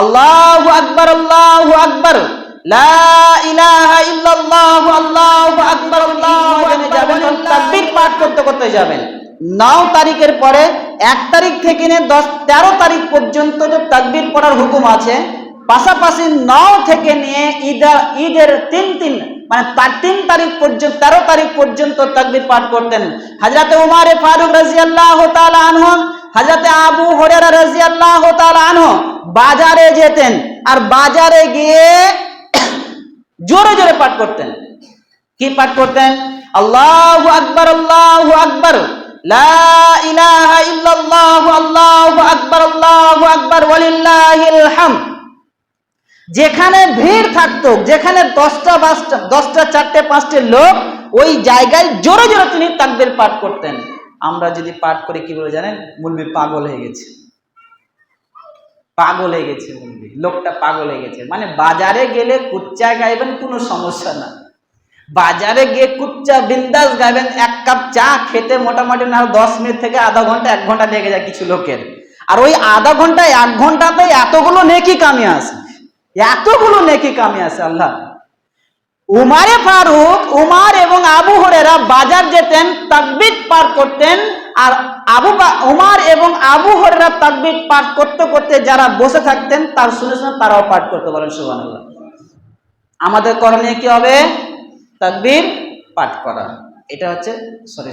আল্লাহু আকবার আল্লাহু আকবার। লা ইলাহা ইল্লাল্লাহু আল্লাহু আকবার আল্লাহু আকবার। যাবেন তাকবীর পাঠ করতে করতে যাবেন নও তারিখের পরে এক তারিখ থেকে নিয়ে দশ তেরো তারিখ পর্যন্ত যে তাকবীর পড়ার হুকুম আছে পাশাপাশি নও থেকে নিয়ে ঈদা ঈদের তিন তিন মানে তার তিন তারিখ পর্যন্ত তেরো তারিখ পর্যন্ত তাকবীর পাঠ করতেন। হাজরাতে উমারে ফারুক রাজিয়াল্লাহ তাআলা আনহু হাজরাতে আবু হরেরা রাজিয়াল্লাহ তাআলা আনহু বাজারে যেতেন আর বাজারে গিয়ে জোরে জোরে পাঠ করতেন। কি পাঠ করতেন? আল্লাহু আকবার, আল্লাহু আকবর যেখানে ভিড় থাকতো, যেখানে দশটা বাসটা, দশটা, চারটে, পাঁচটে লোক, ওই জায়গায় জোরে জোরে তিনি তাকবীর পাঠ করতেন। আমরা যদি পাঠ করে, কি বলে জানেন? মুলবি পাগল হয়ে গেছে। পাগল হয়ে গেছে মুলবি লোকটা পাগল হয়ে গেছে। মানে বাজারে গেলে কুচ্চা গাইবেন কোনো সমস্যা না। বাজারে গিয়ে কুচ্চা বিন্দাস গাইবেন, এক কাপ চা খেতে মোটামুটি না দশ মিনিট থেকে আধা ঘণ্টা, এক ঘণ্টা লেগে যায় কিছু লোকের। আর ওই আধা ঘণ্টা এক ঘন্টাতে এতগুলো নেকি কামে আসে। এতগুলো নেকি কামে আসে, আল্লাহ। উমারে ফারুক, উমার এবং আবু হরেরা বাজার যেতেন, তাকবির পার করতেন আর আবু উমার এবং আবু হরেরা তাকবির পাঠ করতে করতে যারা বসে থাকতেন, তার শুনে শুনে তারাও পাঠ করতে পারেন সুবহানাল্লাহ। আমাদের করণীয় কি হবে? তাকবির পাঠ করা। এটা হচ্ছে সরে